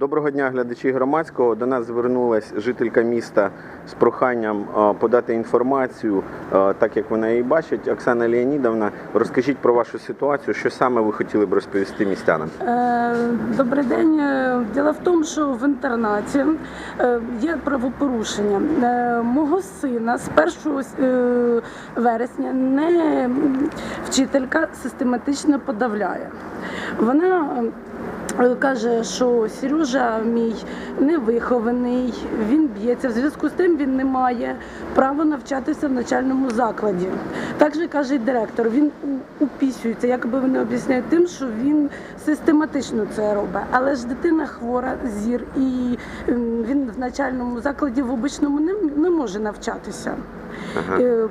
Доброго дня, глядачі громадського. До нас звернулася жителька міста з проханням е, подати інформацію, е, так як вона її бачить. Оксана Леонідовна, розкажіть про вашу ситуацію, що саме ви хотіли б розповісти містянам. Е, Добрий день. Діло в тому, що в інтернаті є правопорушення. Мого сина з 1 е, вересня не вчителька систематично подавляє. Вона каже, що Сережа мій невихований, він б'ється. В зв'язку з тим він не має права навчатися в начальному закладі. Так же каже директор. Він упісюється, якби вони об'ясняють тим, що він систематично це робить. Але ж дитина хвора, зір, і ем, він в начальному закладі в обичному не, не може навчатися. Ага. Е,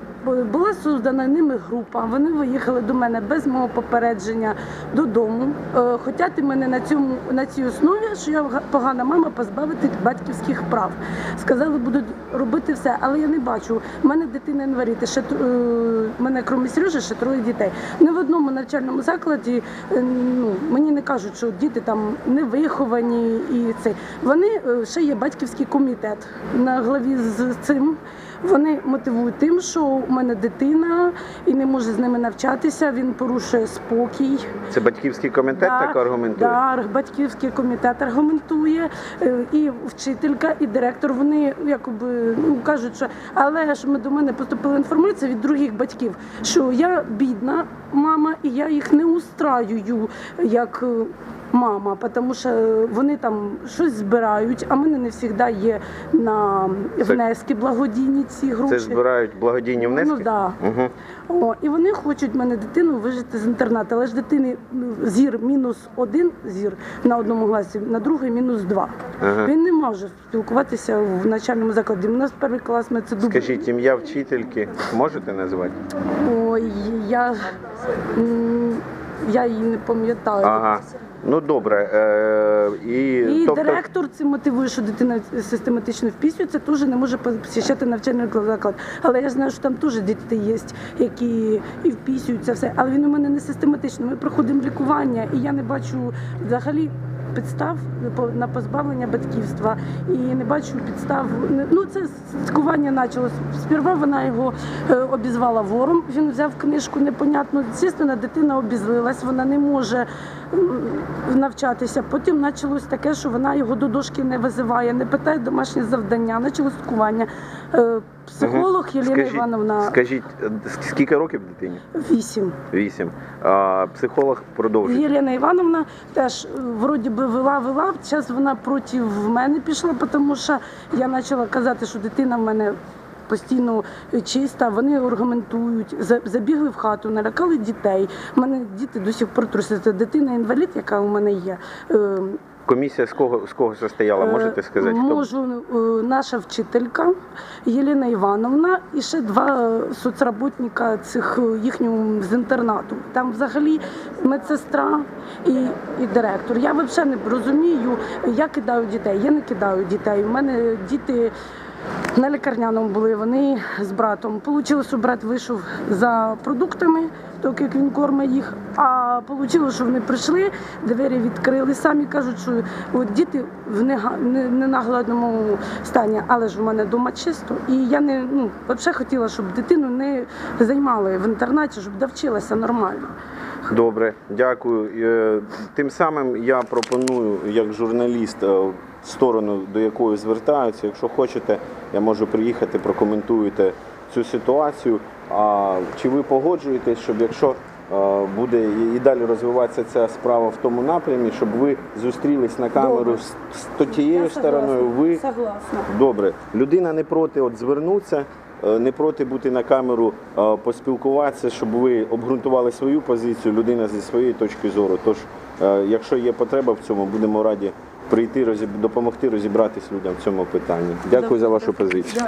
Була создана ними група. Вони виїхали до мене без мого попередження додому. Е, Хотять мене на цьому на цій основі, що я га- погана мама, позбавити батьківських прав. Сказали, будуть робити все, але я не бачу. У мене дитина інвалід, ще е, мене крім Сережі, ще троє дітей. Не в одному навчальному закладі е, ну, мені не кажуть, що діти там не виховані і це. Вони ще є батьківський комітет на главі з цим. Вони мотивують тим, що у мене дитина і не може з ними навчатися. Він порушує спокій. Це батьківський комітет так аргументує? Да, батьківський комітет аргументує, е, і вчителька, і директор. Вони якоби ну кажуть, що але ж ми до мене поступила інформація від других батьків, що я бідна мама, і я їх не устраюю як. Е, Мама, тому що вони там щось збирають, а в мене не завжди є на внески благодійні ці гроші. Це ж збирають благодійні внески? Ну да. Угу. О, і вони хочуть мене дитину вижити з інтернату, але ж дитини ну, зір мінус один зір на одному класі, на другий мінус два. Ага. Він не може спілкуватися в начальному закладі. У нас перший клас ми це дуб. Скажіть ім'я вчительки, можете назвати? Ой, я, я її не пам'ятаю. Ага. Ну добре. Е, і, І тобто, директор цим мотивує, що дитина систематично впісюється, теж не може посіщати навчальний заклад. Але я знаю, що там теж діти є, які і впісюються все. Але він у мене не систематично. Ми проходимо лікування, і я не бачу взагалі. Підстав на позбавлення батьківства і не бачу підстав. Ну це цькування почалось. Сперва вона його е, обізвала вором. Він взяв книжку непонятну. Звісно, дитина обізлилась, вона не може навчатися. Потім почалось таке, що вона його до дошки не визиває, не питає домашнє завдання, почалось цькування. Е, Психолог Єлена скажіть, Івановна Скажіть, е, скільки років дитині? вісім. Вісім. А психолог продовжує. Єлена Івановна теж е, вроді би вела, вела. Зараз вона проти мене пішла, тому що я почала казати, що дитина в мене. Постійно чиста, вони аргументують, забігли в хату, налякали дітей. У мене діти до сих пор трусяться. Дитина інвалід, яка у мене є. Комісія з кого з кого состояла? Можете Е, сказати? Хто? Можу, е, наша вчителька Єлена Івановна і ще два е, соцработника цих їхнього з інтернату. Там взагалі медсестра і, і директор. Я взагалі не розумію, я кидаю дітей. Я не кидаю дітей. У мене діти. На лікарняному були вони з братом. Получилось, що брат вийшов за продуктами, так як він кормить їх. А вийшло, що вони прийшли, двері відкрили. Самі кажуть, що от діти в нега- не- ненаглядному стані, але ж у мене вдома чисто. І я не ну взагалі хотіла, щоб дитину не займали в інтернаті, щоб довчилася нормально. Добре, дякую. Е, Тим самим я пропоную, як журналіст, е, сторону, до якої звертаються. Якщо хочете, я можу приїхати, прокоментуєте цю ситуацію. А чи ви погоджуєтесь, щоб якщо е, буде і- далі розвиватися ця справа в тому напрямі, щоб ви зустрілись на камеру з, з тією Я стороною, ви согласна. Добре, людина не проти от звернутися, е, не проти бути на камеру, е, поспілкуватися, щоб ви обґрунтували свою позицію, людина зі своєї точки зору. Тож, якщо є потреба в цьому, будемо раді прийти, розіб- допомогти розібратись людям в цьому питанні. Дякую за вашу позицію.